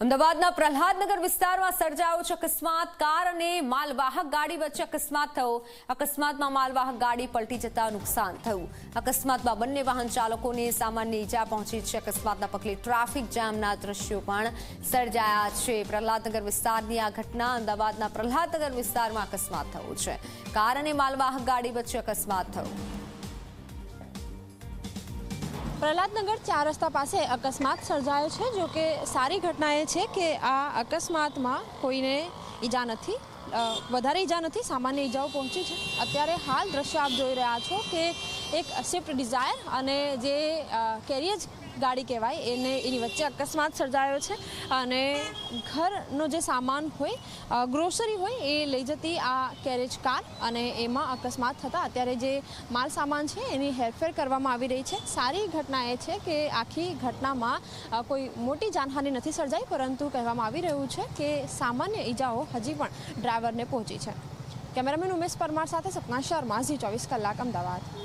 અમદાવાદના પ્રહલાદનગર વિસ્તારમાં સર્જાયો છે અકસ્માત. કાર અને માલવાહક ગાડી વચ્ચે અકસ્માત થયો. અકસ્માતમાં માલવાહક ગાડી પલટી જતા નુકસાન થયું. અકસ્માતમાં બંને વાહન ચાલકોને સામાન્ય ઈજા પહોંચી છે. અકસ્માતના પગલે ટ્રાફિક જામના દ્રશ્યો પણ સર્જાયા છે. પ્રહલાદનગર વિસ્તારની આ ઘટના અમદાવાદના પ્રહલાદનગર વિસ્તારમાં અકસ્માત થયો છે. કાર અને માલવાહક ગાડી વચ્ચે અકસ્માત થયો. પ્રહલાદનગર ચાર રસ્તા પાસે અકસ્માત સર્જાયો છે જો કે સારી ઘટના એ છે કે આ અકસ્માતમાં કોઈને ઈજા નથી. વધારે ઈજા નથી, સામાન્ય ઈજાઓ પહોંચી છે. અત્યારે હાલ દ્રશ્ય આપ જોઈ રહ્યા છો કે એક સ્વિફ્ટ ડિઝાયર અને જે કેરિયજ ગાડી કહેવાય, એને, એની વચ્ચે અકસ્માત સર્જાયો છે અને ઘરનો જે સામાન હોય ગ્રોસરી હોય, એ લઈ જતી આ કેરેજ કાર અને એમાં અકસ્માત થતાં અત્યારે જે માલ સામાન છે, એની હેરફેર કરવામાં આવી રહી છે. સારી ઘટના એ છે કે આખી ઘટનામાં કોઈ મોટી જાનહાનિ નથી સર્જાઈ, પરંતુ કહેવામાં આવી રહ્યું છે કે સામાન્ય ઈજાઓ હજી પણ ડ્રાઈવરને પહોંચી છે. કેમેરામેન ઉમેશ પરમાર સાથે સપના શર્મા ઝી ચોવીસ કલાક અમદાવાદ.